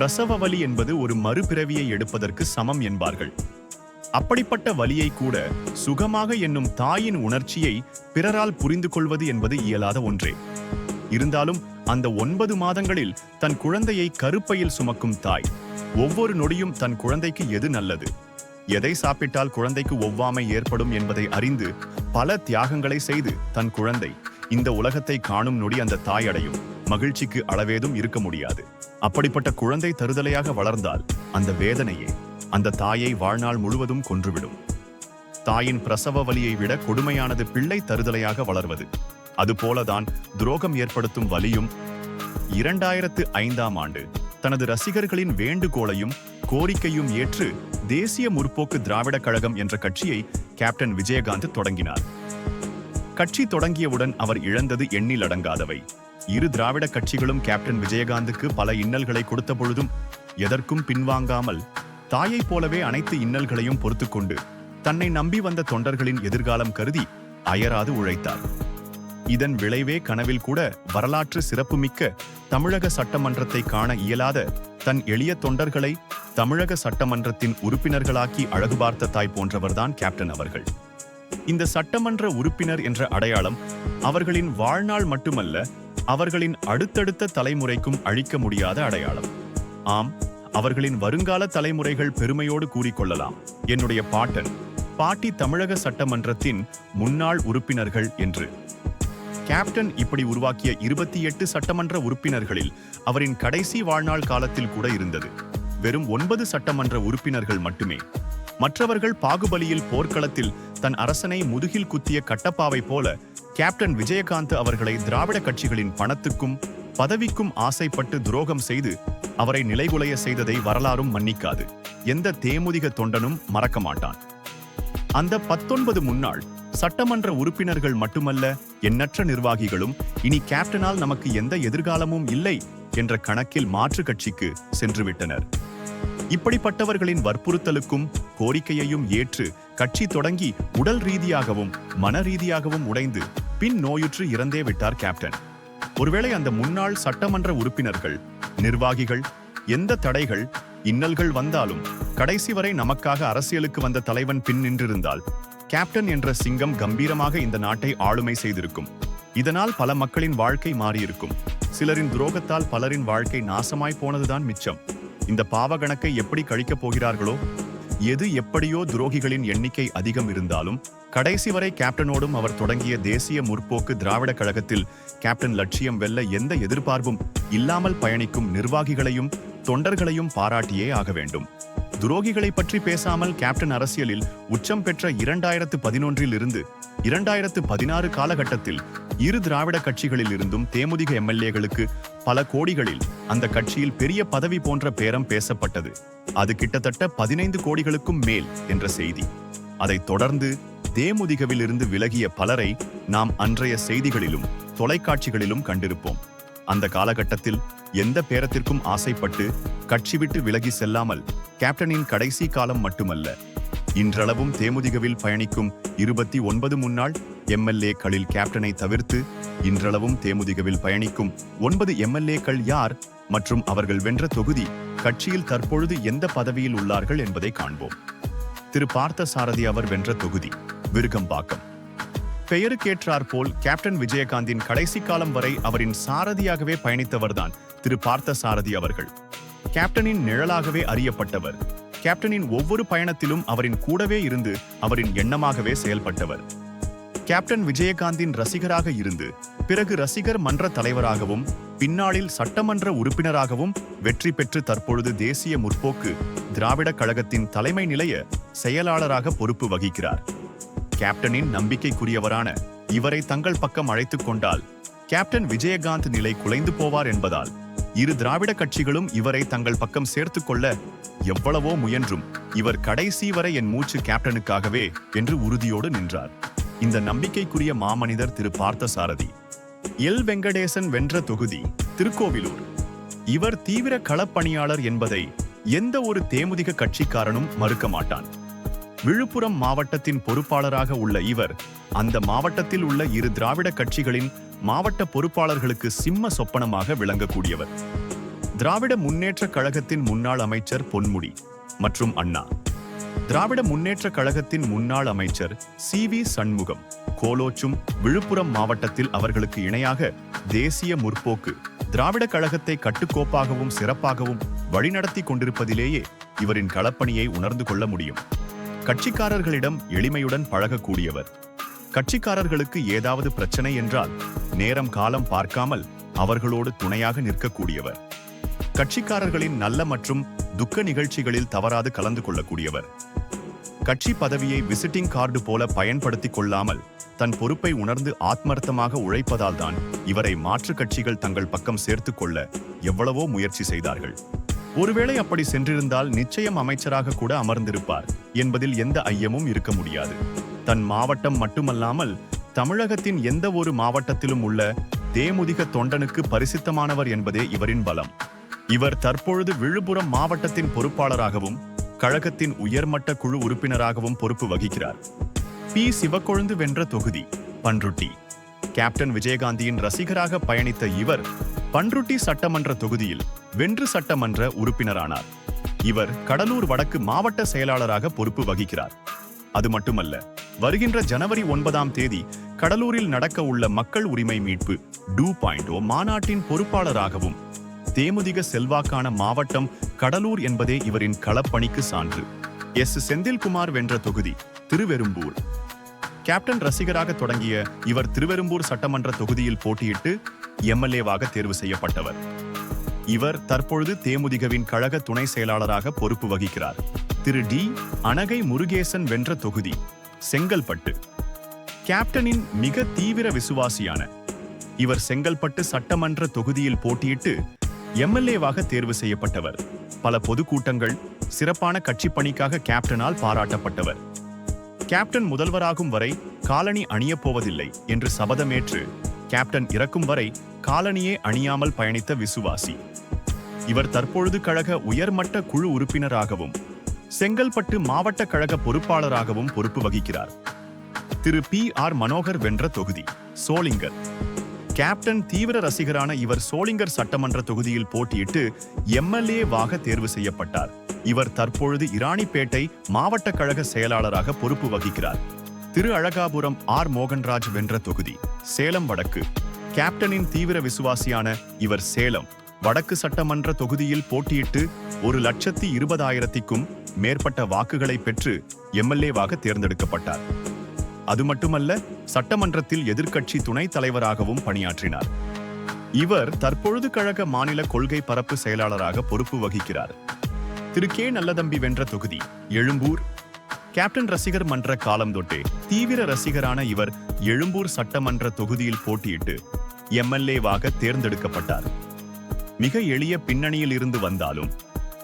பிரசவ வலி என்பது ஒரு மறுபிறவியை எடுப்பதற்கு சமம் என்பார்கள். அப்படிப்பட்ட வலியை கூட சுகமாக என்னும் தாயின் உணர்ச்சியை பிறரால் புரிந்து கொள்வது என்பது இயலாத ஒன்றே. இருந்தாலும் அந்த ஒன்பது மாதங்களில் தன் குழந்தையை கருப்பையில் சுமக்கும் தாய் ஒவ்வொரு நொடியும் தன் குழந்தைக்கு எது நல்லது? எதை சாப்பிட்டால் குழந்தைக்கு ஒவ்வாமை ஏற்படும் என்பதை அறிந்து பல தியாகங்களை செய்து தன் குழந்தை இந்த உலகத்தை காணும் நொடி அந்த தாய் அடையும். மகிழ்ச்சிக்கு அளவேதும் இருக்க முடியாது. அப்படிப்பட்ட குழந்தை தருதலையாக வளர்ந்தால் அந்த வேதனையே அந்த தாயை வாழ்நாள் முழுவதும் கொன்றுவிடும். தாயின் பிரசவ வலியை விட கொடுமையானது பிள்ளை தருதலையாக வளர்வது. அதுபோலதான் துரோகம் ஏற்படுத்தும் வலியும் இரண்டாயிரத்து ஐந்தாம் ஆண்டு தனது ரசிகர்களின் வேண்டுகோளையும் கோரிக்கையும் ஏற்று தேசிய முற்போக்கு திராவிட கழகம் என்ற கட்சியை கேப்டன் விஜயகாந்த் தொடங்கினார். கட்சி தொடங்கியவுடன் அவர் இழந்தது எண்ணில் அடங்காதவை. இரு திராவிட கட்சிகளும் கேப்டன் விஜயகாந்துக்கு பல இன்னல்களை கொடுத்த பொழுதும் எதற்கும் பின்வாங்காமல் தாயைப் போலவே அனைத்து இன்னல்களையும் பொறுத்துக்கொண்டு தன்னை நம்பி வந்த தொண்டர்களின் எதிர்காலம் கருதி அயராது உழைத்தார். இதன் விளைவே கனவில் கூட வரலாற்று சிறப்புமிக்க தமிழக சட்டமன்றத்தை காண இயலாத தன் எளிய தொண்டர்களை தமிழக சட்டமன்றத்தின் உறுப்பினர்களாக்கி அழகு பார்த்த தாய் போன்றவர்தான் கேப்டன் அவர்கள். இந்த சட்டமன்ற உறுப்பினர் என்ற அடையாளம் அவர்களின் வாழ்நாள் மட்டுமல்ல அவர்களின் அடுத்தடுத்த தலைமுறைக்கும் அழிக்க முடியாத அடையாளம். ஆம் அவர்களின் வருங்கால தலைமுறைகள் பெருமையோடு கூறிக்கொள்ளலாம். என்னுடைய பாட்டன் பாட்டி தமிழக சட்டமன்றத்தின் முன்னாள் உறுப்பினர்கள் என்று. கேப்டன் இப்படி உருவாக்கிய இருபத்தி எட்டு சட்டமன்ற உறுப்பினர்களில் அவரின் கடைசி வாழ்நாள் காலத்தில் கூட இருந்தது. வெறும் ஒன்பது சட்டமன்ற உறுப்பினர்கள் மட்டுமே. மற்றவர்கள் பாகுபலியில் போர்க்களத்தில் தன் அரசனை முதுகில் குத்திய கட்டப்பாவை போல கேப்டன் விஜயகாந்த் அவர்களை திராவிட கட்சிகளின் பணத்துக்கும் பதவிக்கும் ஆசைப்பட்டு துரோகம் செய்து அவரை நிலைகுலைய செய்ததை வரலாறும் மன்னிக்காது. எந்த தேமுதிக தொண்டனும் மறக்க மாட்டான். அந்த பத்தொன்பது முன்னாள் சட்டமன்ற உறுப்பினர்கள் மட்டுமல்ல எண்ணற்ற நிர்வாகிகளும் இனி கேப்டனால் நமக்கு எந்த எதிர்காலமும் இல்லை என்ற கணக்கில் மாற்று கட்சிக்கு சென்றுவிட்டனர். இப்படிப்பட்டவர்களின் வற்புறுத்தலுக்கும் கோரிக்கையையும் ஏற்று கட்சி தொடங்கி உடல் ரீதியாகவும் மன ரீதியாகவும் உடைந்து பின் நோயுற்று இறந்தே விட்டார் கேப்டன். ஒருவேளை அந்த முன்னாள் சட்டமன்ற உறுப்பினர்கள் நிர்வாகிகள் எந்த தடைகள் இன்னல்கள் வந்தாலும் கடைசி வரை நமக்காக அரசியலுக்கு வந்த தலைவன் பின் நின்றிருந்தால் கேப்டன் என்ற சிங்கம் கம்பீரமாக இந்த நாட்டை ஆளுமை செய்திருக்கும். இதனால் பல மக்களின் வாழ்க்கை மாறியிருக்கும். சிலரின் துரோகத்தால் பலரின் வாழ்க்கை நாசமாய் போனதுதான் மிச்சம். இந்த பாவ கணக்கை எப்படி கழிக்கப் போகிறார்களோ எது எப்படியோ துரோகிகளின் எண்ணிக்கை அதிகம் இருந்தாலும் கடைசி வரை கேப்டனோடும் அவர் தொடங்கிய தேசிய முற்போக்கு திராவிட கழகத்தில் கேப்டன் லட்சியம் வெல்ல எந்த எதிர்பார்ப்பும் இல்லாமல் பயணிக்கும் நிர்வாகிகளையும் தொண்டர்களையும் பாராட்டியே ஆக வேண்டும். துரோகிகளை பற்றி பேசாமல் கேப்டன் அரசியலில் உச்சம் பெற்ற இரண்டாயிரத்து பதினொன்றில் இருந்து இரண்டாயிரத்து பதினாறு காலகட்டத்தில் இரு திராவிட கட்சிகளில் இருந்தும் தேமுதிக எம்எல்ஏகளுக்கு பல கோடிகளில் அந்த கட்சியில் பெரிய பதவி போன்ற பேரம் பேசப்பட்டது. அது கிட்டத்தட்ட பதினைந்து கோடிகளுக்கும் மேல் என்ற செய்தி. அதைத் தொடர்ந்து தேமுதிகவில் இருந்து விலகிய பலரை நாம் அன்றைய செய்திகளிலும் தொலைக்காட்சிகளிலும் கண்டிருப்போம். அந்த காலகட்டத்தில் எந்த பேரத்திற்கும் ஆசைப்பட்டு கட்சி விட்டு விலகி செல்லாமல் கேப்டனின் கடைசி காலம் மட்டுமல்ல இன்றளவும் தேமுதிகவில் பயணிக்கும் இருபத்தி ஒன்பது முன்னாள் எம்எல்ஏக்களில் கேப்டனை தவிர்த்து இன்றளவும் தேமுதிகவில் பயணிக்கும் ஒன்பது எம்எல்ஏக்கள் யார் மற்றும் அவர்கள் வென்ற தொகுதி கட்சியில் தற்பொழுது எந்த பதவியில் உள்ளார்கள் என்பதை காண்போம். திரு பார்த்த சாரதி அவர் வென்ற தொகுதி விருகம்பாக்கம். பெயருக்கேற்றார் போல் கேப்டன் விஜயகாந்தின் கடைசி காலம் வரை அவரின் சாரதியாகவே பயணித்தவர்தான் திரு பார்த்த சாரதி அவர்கள். கேப்டனின் நிழலாகவே அறியப்பட்டவர். கேப்டனின் ஒவ்வொரு பயணத்திலும் அவரின் கூடவே இருந்து அவரின் எண்ணமாகவே செயல்பட்டவர். கேப்டன் விஜயகாந்தின் ரசிகராக இருந்து பிறகு ரசிகர் மன்ற தலைவராகவும் பின்னாளில் சட்டமன்ற உறுப்பினராகவும் வெற்றி பெற்று தற்பொழுது தேசிய முற்போக்கு திராவிடக் கழகத்தின் தலைமை நிலைய செயலாளராக பொறுப்பு வகிக்கிறார். கேப்டனின் நம்பிக்கைக்குரியவரான இவரை தங்கள் பக்கம் அழைத்துக் கொண்டால் கேப்டன் விஜயகாந்த் நிலை குலைந்து போவார் என்பதால் இரு திராவிட கட்சிகளும் இவரை தங்கள் பக்கம் சேர்த்துக் கொள்ள எவ்வளவோ முயன்றும் இவர் கடைசி வரை என் மூச்சு கேப்டனுக்காகவே என்று உறுதியோடு நின்றார். இந்த நம்பிக்கைக்குரிய மாமனிதர் திரு பார்த்தசாரதி. எல். வெங்கடேசன் வென்ற தொகுதி திருக்கோவிலூர். இவர் தீவிர களப்பணியாளர் என்பதை எந்த ஒரு தேமுதிக கட்சிக்காரனும் மறுக்க மாட்டான். விழுப்புரம் மாவட்டத்தின் பொறுப்பாளராக உள்ள இவர் அந்த மாவட்டத்தில் உள்ள இரு திராவிட கட்சிகளின் மாவட்ட பொறுப்பாளர்களுக்கு சிம்ம சொப்பனமாக விளங்கக்கூடியவர். திராவிட முன்னேற்ற கழகத்தின் முன்னாள் அமைச்சர் பொன்முடி மற்றும் அண்ணா. திராவிட முன்னேற்ற கழகத்தின் முன்னாள் அமைச்சர் சி வி சண்முகம் கோலோச்சும் விழுப்புரம் மாவட்டத்தில் அவர்களுக்கு இணையாக தேசிய முற்போக்கு திராவிட கழகத்தை கட்டுக்கோப்பாகவும் சிறப்பாகவும் வழிநடத்தி கொண்டிருப்பதிலேயே இவரின் களப்பணியை உணர்ந்து கொள்ள முடியும். கட்சிக்காரர்களிடம் எளிமையுடன் பழகக்கூடியவர். கட்சிக்காரர்களுக்கு ஏதாவது பிரச்சனை என்றால் நேரம் காலம் பார்க்காமல் அவர்களோடு துணையாக நிற்கக்கூடியவர். கட்சிக்காரர்களின் நல்ல மற்றும் துக்க நிகழ்ச்சிகளில் தவறாது கலந்து கொள்ளக்கூடியவர். கட்சி பதவியை விசிட்டிங் கார்டு போல பயன்படுத்திக் கொள்ளாமல் தன் பொறுப்பை உணர்ந்து ஆத்மர்த்தமாக உழைப்பதால் தான் இவரை மாற்று கட்சிகள் தங்கள் பக்கம் சேர்த்துக் கொள்ள எவ்வளவோ முயற்சி செய்தார்கள். ஒருவேளை அப்படி சென்றிருந்தால் நிச்சயம் அமைச்சராக கூட அமர்ந்திருப்பார் என்பதில் எந்த ஐயமும் இருக்க முடியாது. தன் மாவட்டம் மட்டுமல்லாமல் தமிழகத்தின் எந்த ஒரு மாவட்டத்திலும் உள்ள தேமுதிக தொண்டனுக்கு பரிசித்தமானவர் என்பதே இவரின் பலம். இவர் தற்பொழுது விழுப்புரம் மாவட்டத்தின் பொறுப்பாளராகவும் கழகத்தின் உயர்மட்ட குழு உறுப்பினராகவும் பொறுப்பு வகிக்கிறார். பி. சிவக்கொழுந்து வென்ற தொகுதி பன்ருட்டி கேப்டன் விஜயகாந்தியின் ரசிகராக பயணித்த இவர் பன்ருட்டி சட்டமன்ற தொகுதியில் வென்று சட்டமன்ற உறுப்பினரானார். இவர் கடலூர் வடக்கு மாவட்ட செயலாளராக பொறுப்பு வகிக்கிறார். அது மட்டுமல்ல வருகின்ற ஜனவரி ஒன்பதாம் தேதி கடலூரில் நடக்க உள்ள மக்கள் உரிமை மீட்பு டூ பாயிண்ட் மாநாட்டின் பொறுப்பாளராகவும் தேமுதிக செல்வாக்கான மாவட்டம் கடலூர் என்பதே இவரின் களப்பணிக்கு சான்று. எஸ். செந்தில்குமார் வென்ற தொகுதி திருவெரும்பூர் கேப்டன் ரசிகராக தொடங்கிய இவர் திருவெரும்பூர் சட்டமன்ற தொகுதியில் போட்டியிட்டு எம்எல்ஏவாக தேர்வு செய்யப்பட்டவர். இவர் தற்பொழுது தேமுதிகவின் கழக துணை செயலாளராக பொறுப்பு வகிக்கிறார். திரு டி அனகை முருகேசன் வென்ற தொகுதி செங்கல்பட்டு. கேப்டனின் மிக தீவிர விசுவாசியான இவர் செங்கல்பட்டு சட்டமன்ற தொகுதியில் போட்டியிட்டு எம்எல்ஏவாக தேர்வு செய்யப்பட்டவர். பல பொதுக்கூட்டங்கள் சிறப்பான கட்சி பணிக்காக கேப்டனால் பாராட்டப்பட்டவர். கேப்டன் முதல்வராகும் வரை காலனி அணியப் போவதில்லை என்று சபதமேற்று கேப்டன் இறக்கும் வரை காலனியே அணியாமல் பயணித்த விசுவாசி. இவர் தற்பொழுது கழக உயர்மட்ட குழு உறுப்பினராகவும் செங்கல்பட்டு மாவட்ட கழக பொறுப்பாளராகவும் பொறுப்பு வகிக்கிறார். திரு பி ஆர் மனோகர் வென்ற தொகுதி சோளிங்கர். கேப்டன் தீவிர ரசிகரான இவர் சோளிங்கர் சட்டமன்ற தொகுதியில் போட்டியிட்டு எம்எல்ஏவாக தேர்வு செய்யப்பட்டார். இவர் தற்பொழுது இராணிப்பேட்டை மாவட்ட கழக செயலாளராக பொறுப்பு வகிக்கிறார். திரு அழகாபுரம் ஆர் மோகன்ராஜ் வென்ற தொகுதி. சேலம் வடக்கு. கேப்டனின் தீவிர விசுவாசியான இவர் சேலம். வடக்கு சட்டமன்ற தொகுதியில் போட்டியிட்டு ஒரு லட்சத்தி இருபதாயிரத்திற்கும் மேற்பட்ட வாக்குகளை பெற்று எம்எல்ஏவாக தேர்ந்தெடுக்கப்பட்டார். அது மட்டுமல்ல சட்டமன்றத்தில் எதிர்க்கட்சி துணைத் தலைவராகவும் பணியாற்றினார். இவர் தற்பொழுது கழக மாநில கொள்கை பரப்பு செயலாளராக பொறுப்பு வகிக்கிறார். திரு கே நல்லதம்பி வென்ற தொகுதி எழும்பூர் கேப்டன் ரசிகர் மன்ற காலம் தொட்டே தீவிர ரசிகரான இவர் எழும்பூர் சட்டமன்ற தொகுதியில் போட்டியிட்டு எம்எல்ஏவாக தேர்ந்தெடுக்கப்பட்டார். மிக எளிய பின்னணியில் இருந்து வந்தாலும்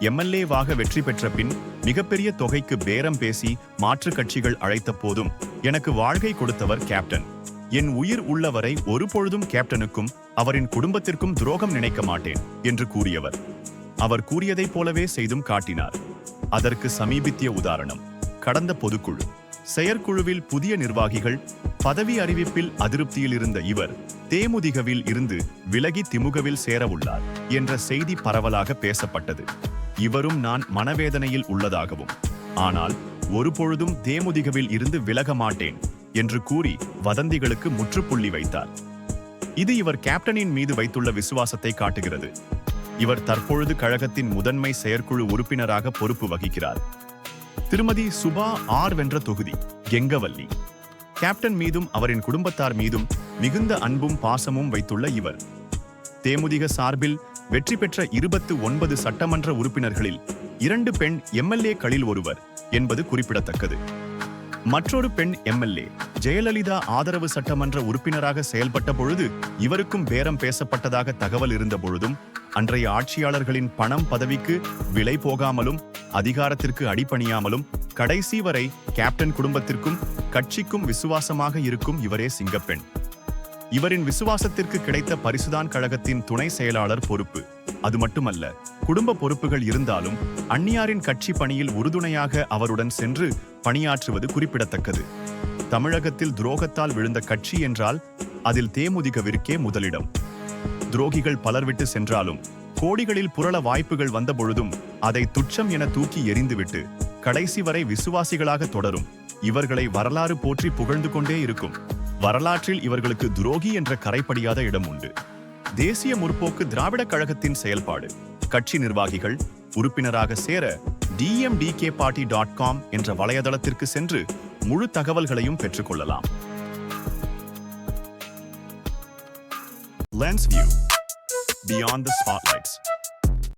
எம்எல்ஏவாக வெற்றி பெற்ற பின் மிகப்பெரிய தொகைக்கு பேரம் பேசி மாற்றுக் கட்சிகள் அழைத்த போதும் எனக்கு வாழ்க்கை கொடுத்தவர் கேப்டன். என் உயிர் உள்ளவரை ஒருபொழுதும் கேப்டனுக்கும் அவரின் குடும்பத்திற்கும் துரோகம் நினைக்க மாட்டேன் என்று கூறியவர். அவர் கூறியதைப் போலவே செய்தும் காட்டினார். அதற்கு சமீபித்திய உதாரணம். கடந்த பொதுக்குழு செயற்குழுவில் புதிய நிர்வாகிகள் பதவி அறிவிப்பில் அதிருப்தியில் இருந்த இவர் தேமுதிகவில் இருந்து விலகி திமுகவில் சேரவுள்ளார் என்ற செய்தி பரவலாக பேசப்பட்டது. இவரும் நான் மனவேதனையில் உள்ளதாகவும் ஆனால் ஒருபொழுதும் தேமுதிகவில் இருந்து விலக மாட்டேன் என்று கூறி வதந்திகளுக்கு முற்றுப்புள்ளி வைத்தார். இது இவர் கேப்டனின் மீது வைத்துள்ள விசுவாசத்தை காட்டுகிறது. இவர் தற்பொழுது கழகத்தின் முதன்மை செயற்குழு உறுப்பினராக பொறுப்பு வகிக்கிறார். திருமதி சுபா ஆர் வென்ற தொகுதி கெங்கவல்லி. கேப்டன் மீதும் அவரின் குடும்பத்தார் மீதும் மிகுந்த அன்பும் பாசமும் வைத்துள்ள இவர். தேமுதிக சார்பில் வெற்றி பெற்ற இருபத்து ஒன்பது சட்டமன்ற உறுப்பினர்களில் இரண்டு பெண் எம்எல்ஏக்களில் ஒருவர் என்பது குறிப்பிடத்தக்கது. மற்றொரு பெண் எம்எல்ஏ ஜெயலலிதா ஆதரவு சட்டமன்ற உறுப்பினராக செயல்பட்ட பொழுது இவருக்கும் பேரம் பேசப்பட்டதாக தகவல் இருந்த பொழுதும் அன்றைய ஆட்சியாளர்களின் பணம் பதவிக்கு விலை போகாமலும் அதிகாரத்திற்கு அடிபணியாமலும் கடைசி வரை கேப்டன் குடும்பத்திற்கும் கட்சிக்கும் விசுவாசமாக இருக்கும் இவரே சிங்கப்பெண். இவரின் விசுவாசத்திற்கு கிடைத்த பரிசுதான் கழகத்தின் துணை செயலாளர் பொறுப்பு. அது மட்டுமல்ல குடும்ப பொறுப்புகள் இருந்தாலும் அந்நியாரின் கட்சி பணியில் உறுதுணையாக அவருடன் சென்று பணியாற்றுவது குறிப்பிடத்தக்கது. தமிழகத்தில் துரோகத்தால் விழுந்த கட்சி என்றால் அதில் தேமுதிகவிற்கே முதலிடம். துரோகிகள் பலர் விட்டு சென்றாலும் கோடிகளில் புரள வாய்ப்புகள் வந்த பொழுதும் அதை துச்சம் என தூக்கி எறிந்துவிட்டு கடைசி வரை விசுவாசிகளாக தொடரும். இவர்களை வரலாறு போற்றி புகழ்ந்து கொண்டே இருக்கும். வரலாற்றில் இவர்களுக்கு துரோகி என்ற கரைப்படியாத இடம் உண்டு. தேசிய முற்போக்கு திராவிடக் கழகத்தின் செயல்பாடு. கட்சி நிர்வாகிகள் உறுப்பினராக சேர டிஎம்டிகே பாட்டி டாட் காம் என்ற வலைதளத்திற்கு சென்று முழு தகவல்களையும் பெற்றுக்கொள்ளலாம் lens view beyond the spotlights